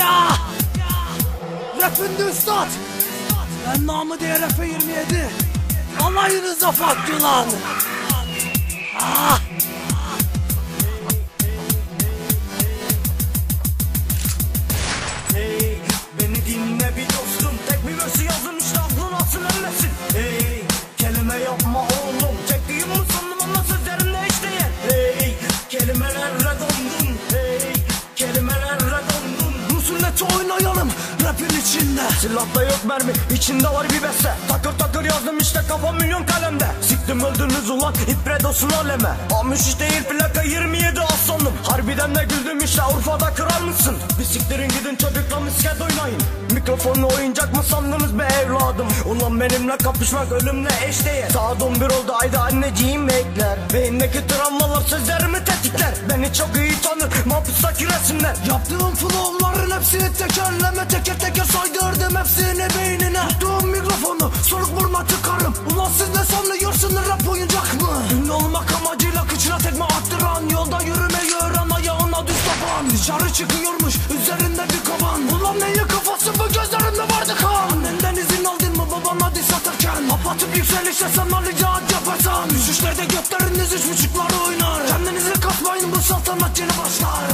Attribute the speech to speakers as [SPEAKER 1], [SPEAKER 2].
[SPEAKER 1] Ya! Rap'inde üstad. Ben namı diye rap'e 27. Alayınıza faktü lan. Ah! Musulleti oynayalım rapin içinde.
[SPEAKER 2] Silahta yok mermi içinde var bir beste. Takır takır yazdım işte kafa milyon kalemde. Siktim öldünüz ulan ipre dosun aleme. Almış işte değil plaka 27 aslanım. Harbiden de güldüm işte Urfa'da kral mısın? Bir siktirin gidin çocukla misket oynayın. Mikrofonu oyuncak mı sandınız be evladım? Ulan benimle kapışmak ölümle eşdeğer. Saat 11 oldu ayda anneciğim bekler Beyimdeki travmalar sözlerimi tetikler? Beni çok iyi tanır mahpustaki resimler
[SPEAKER 1] Yaptığım flowların hepsini tekerleme Teker teker saydırdım hepsini beynine. Tuttuğum mikrofonu soluk burma tıkarım. Ulan siz ne sanıyorsunuz rap oyuncak mı? Ünlü olmak amacıyla kıçına tekme attıran Yolda yürümeyi öğren ayağına düz tapan. Dışarı çıkıyormuş üzerinde bir kaban Ulan neyi kafası bu gözlerimde vardı kan. Annenden izin aldın mı babana diss atarken? Apatıp yükselişte sana rica yaparsan Düşüşlerde gökler üç buçuklar oynar. Kendinize katmayın bu saltanat yeni başlar.